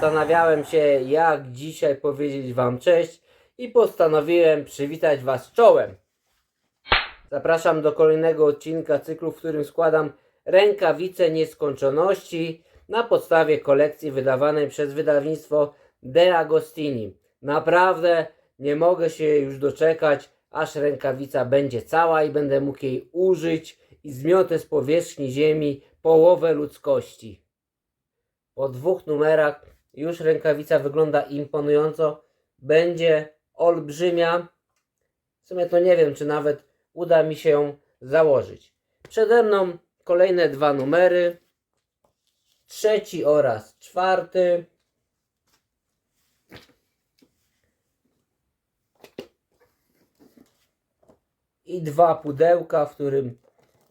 Zastanawiałem się, jak dzisiaj powiedzieć Wam cześć i postanowiłem przywitać Was czołem. Zapraszam do kolejnego odcinka cyklu, w którym składam rękawice nieskończoności na podstawie kolekcji wydawanej przez wydawnictwo De Agostini. Naprawdę nie mogę się już doczekać, aż rękawica będzie cała i będę mógł jej użyć i zmiotę z powierzchni ziemi połowę ludzkości. Po dwóch numerach już rękawica wygląda imponująco. Będzie olbrzymia. W sumie to nie wiem, czy nawet uda mi się ją założyć. Przede mną kolejne dwa numery. Trzeci oraz czwarty. I dwa pudełka, w którym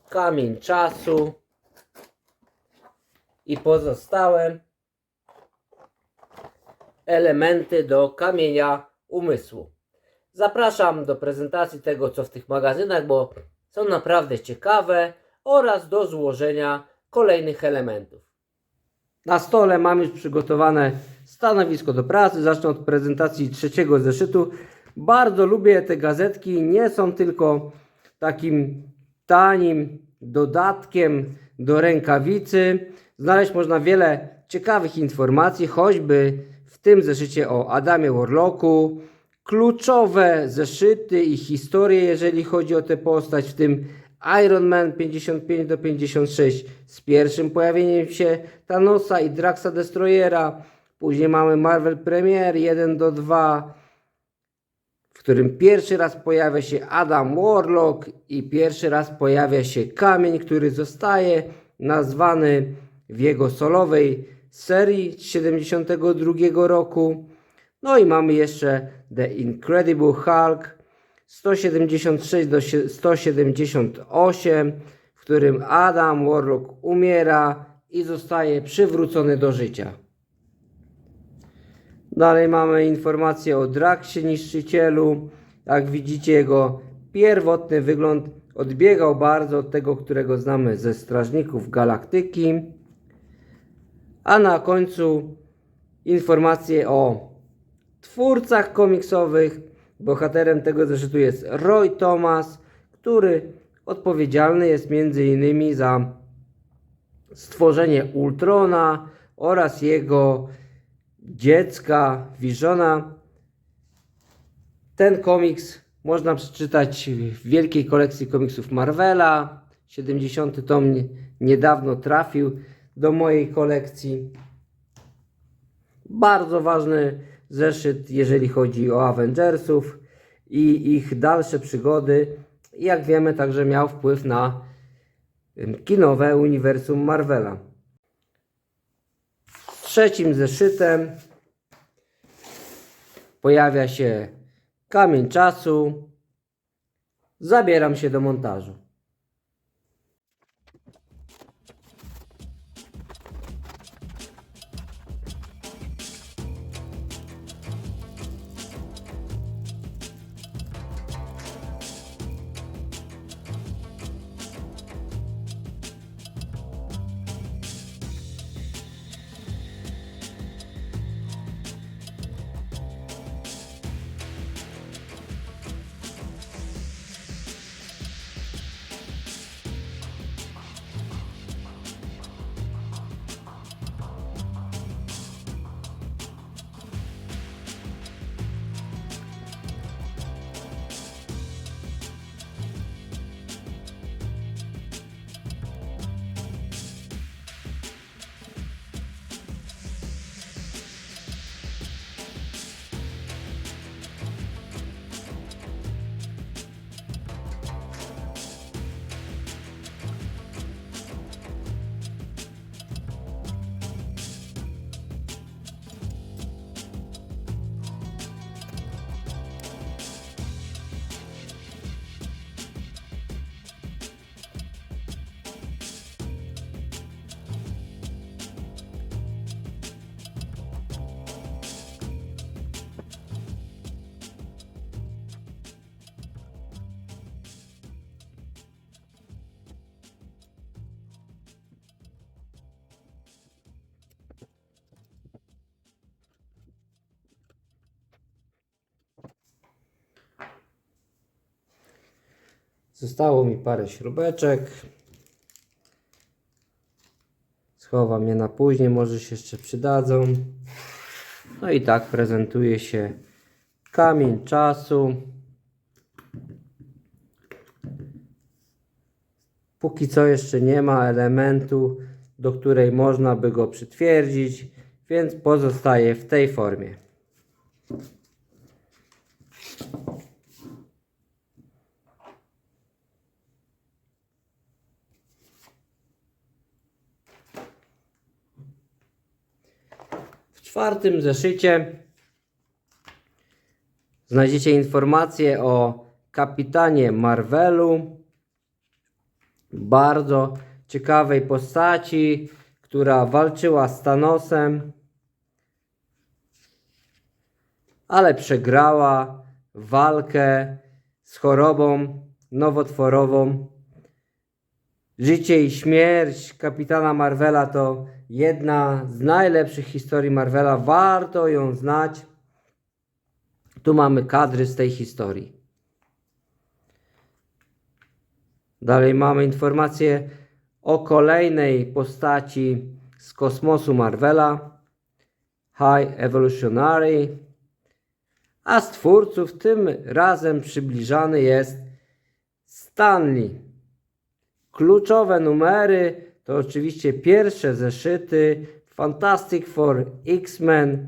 kamień czasu i pozostałe elementy do kamienia umysłu. Zapraszam do prezentacji tego, co w tych magazynach, bo są naprawdę ciekawe oraz do złożenia kolejnych elementów. Na stole mam już przygotowane stanowisko do pracy. Zacznę od prezentacji trzeciego zeszytu. Bardzo lubię te gazetki. Nie są tylko takim tanim dodatkiem do rękawicy. Znaleźć można wiele ciekawych informacji, choćby w tym zeszycie o Adamie Warlocku, kluczowe zeszyty i historie, jeżeli chodzi o tę postać, w tym Iron Man 55 do 56 z pierwszym pojawieniem się Thanosa i Draxa Destroyera. Później mamy Marvel Premier 1 do 2, w którym pierwszy raz pojawia się Adam Warlock i pierwszy raz pojawia się kamień, który zostaje nazwany w jego solowej serii z 72 roku. No i mamy jeszcze The Incredible Hulk 176 do 178, w którym Adam Warlock umiera i zostaje przywrócony do życia. Dalej mamy informację o Draksie Niszczycielu. Jak widzicie, jego pierwotny wygląd odbiegał bardzo od tego, którego znamy ze Strażników Galaktyki. A na końcu informacje o twórcach komiksowych. Bohaterem tego zeszytu jest Roy Thomas, który odpowiedzialny jest m.in. za stworzenie Ultrona oraz jego dziecka Visiona. Ten komiks można przeczytać w wielkiej kolekcji komiksów Marvela. 70 tom nie- niedawno trafił do mojej kolekcji. Bardzo ważny zeszyt, jeżeli chodzi o Avengersów i ich dalsze przygody. Jak wiemy, także miał wpływ na kinowe uniwersum Marvela. Trzecim zeszytem pojawia się kamień czasu. Zabieram się do montażu. Zostało mi parę śrubeczek. Schowam je na później, może się jeszcze przydadzą. No i tak prezentuje się kamień czasu. Póki co jeszcze nie ma elementu, do której można by go przytwierdzić, więc pozostaje w tej formie. W czwartym zeszycie znajdziecie informacje o kapitanie Marvelu. Bardzo ciekawej postaci, która walczyła z Thanosem, ale przegrała walkę z chorobą nowotworową. Życie i śmierć kapitana Marvela to jedna z najlepszych historii Marvela. Warto ją znać. Tu mamy kadry z tej historii. Dalej mamy informację o kolejnej postaci z kosmosu Marvela. High Evolutionary. A z twórców tym razem przybliżany jest Stanley. Kluczowe numery to oczywiście pierwsze zeszyty Fantastic Four, X-Men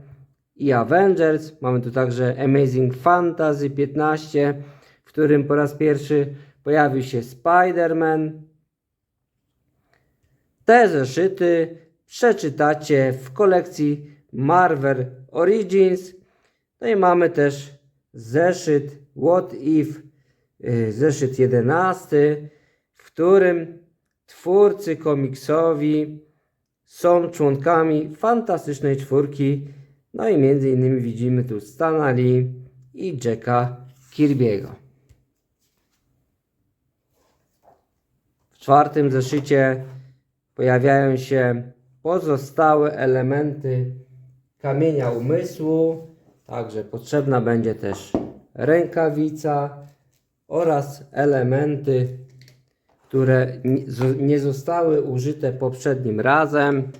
i Avengers. Mamy tu także Amazing Fantasy 15, w którym po raz pierwszy pojawił się Spider-Man. Te zeszyty przeczytacie w kolekcji Marvel Origins. No i mamy też zeszyt What If, y, zeszyt 11, w którym twórcy komiksowi są członkami fantastycznej czwórki. No i między innymi widzimy tu Stana Lee i Jacka Kirby'ego. W czwartym zeszycie pojawiają się pozostałe elementy kamienia umysłu. Także potrzebna będzie też rękawica oraz elementy, które nie- zo- nie zostały użyte poprzednim razem.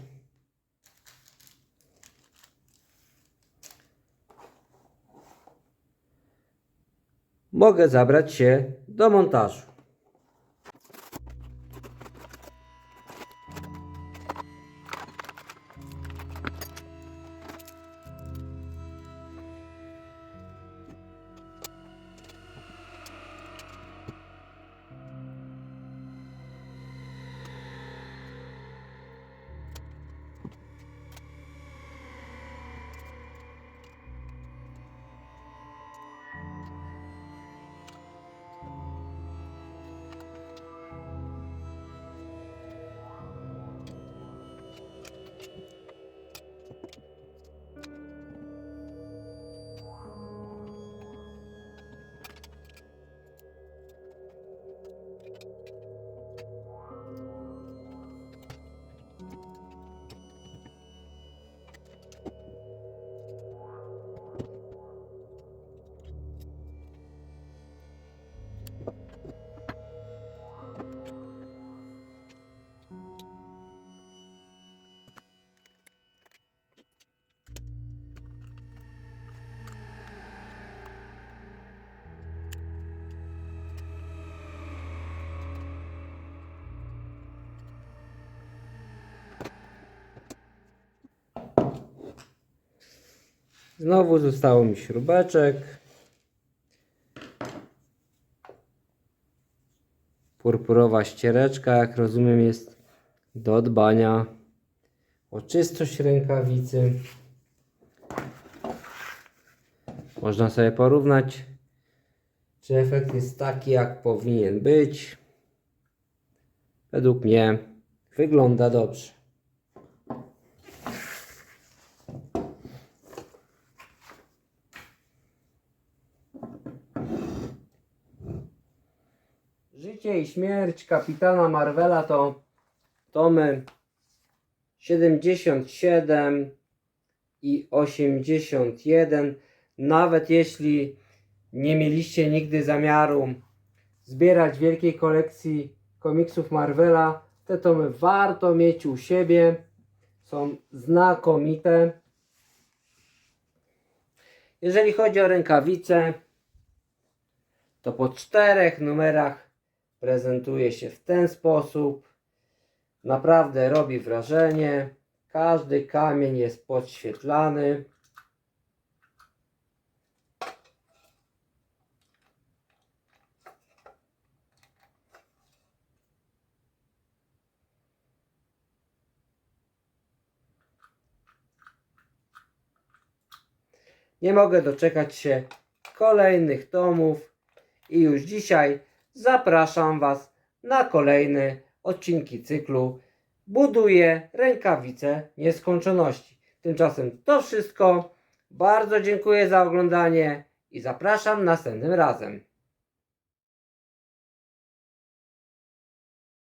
Mogę zabrać się do montażu. Znowu zostało mi śrubeczek. Purpurowa ściereczka, jak rozumiem, jest do dbania o czystość rękawicy. Można sobie porównać, czy efekt jest taki, jak powinien być. Według mnie wygląda dobrze. Życie i śmierć kapitana Marvela to tomy 77 i 81. Nawet jeśli nie mieliście nigdy zamiaru zbierać wielkiej kolekcji komiksów Marvela. Te tomy warto mieć u siebie. Są znakomite. Jeżeli chodzi o rękawice, to po czterech numerach prezentuje się w ten sposób. Naprawdę robi wrażenie. Każdy kamień jest podświetlany. Nie mogę doczekać się kolejnych tomów i już dzisiaj zapraszam Was na kolejne odcinki cyklu Buduję rękawice nieskończoności. Tymczasem to wszystko. Bardzo dziękuję za oglądanie i zapraszam następnym razem.